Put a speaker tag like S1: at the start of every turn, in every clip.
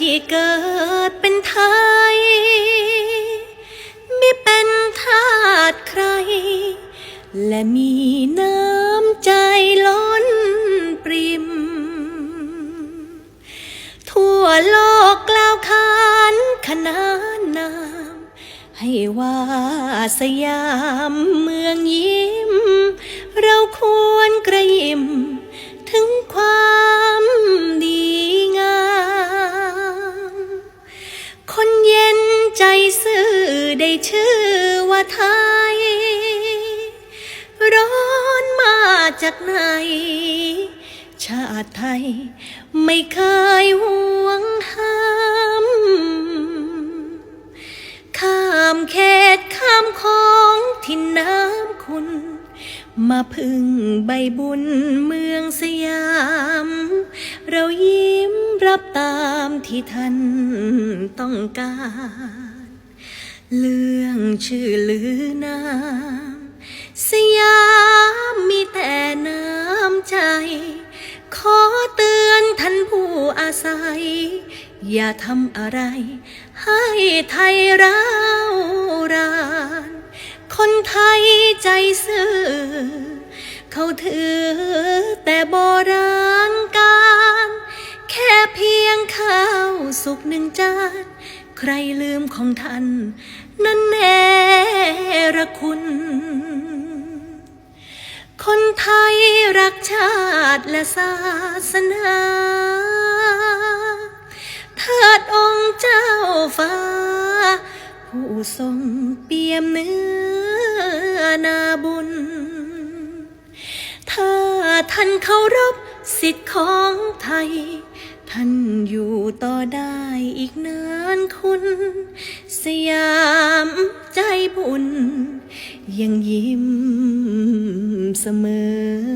S1: ที่เกิดเป็นไทย ไม่เป็นทาสใคร และมีน้ำใจล้นปริม ทั่วโลกกล่าวขานขนานนาม ให้ว่าสยามเมืองยิ้ม จากไหน ชาติไทยไม่เคยห่วงห้ามข้ามเขตข้ามของที่น้ำคุณ มาพึ่งใบบุญเมืองสยาม เรายิ้มรับตามที่ท่านต้องการ เรื่องชื่อลือนามสยาม ขอเตือนท่านผู้อาศัย อย่าทำอะไร ให้ไทยร้าวราน คนไทยใจซื่อ เขาถือแต่โบราณการ แค่เพียงข้าวสุกหนึ่งจานใครลืมของท่าน นั่นแน่ระคุณ คนไทย รักชาติและศาสนาเทิดองค์เจ้าฟ้า ผู้ทรงเปี่ยมเนื้อนาบุญ ถ้าท่านเคารพสิทธิ์ของไทย ท่านอยู่ต่อได้อีกนานคุณ สยามใจบุญ ยังยิ้มเสมอ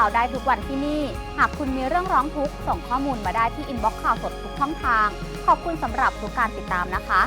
S1: า
S2: วได้ทุกวันที่นี่ หากคุณมีเรื่องร้องทุกข์ส่งข้อมูลมาได้ที่อินบ็อกซ์ข่าวสดทุกช่องทาง ขอบคุณสำหรับทุกการติดตามนะคะ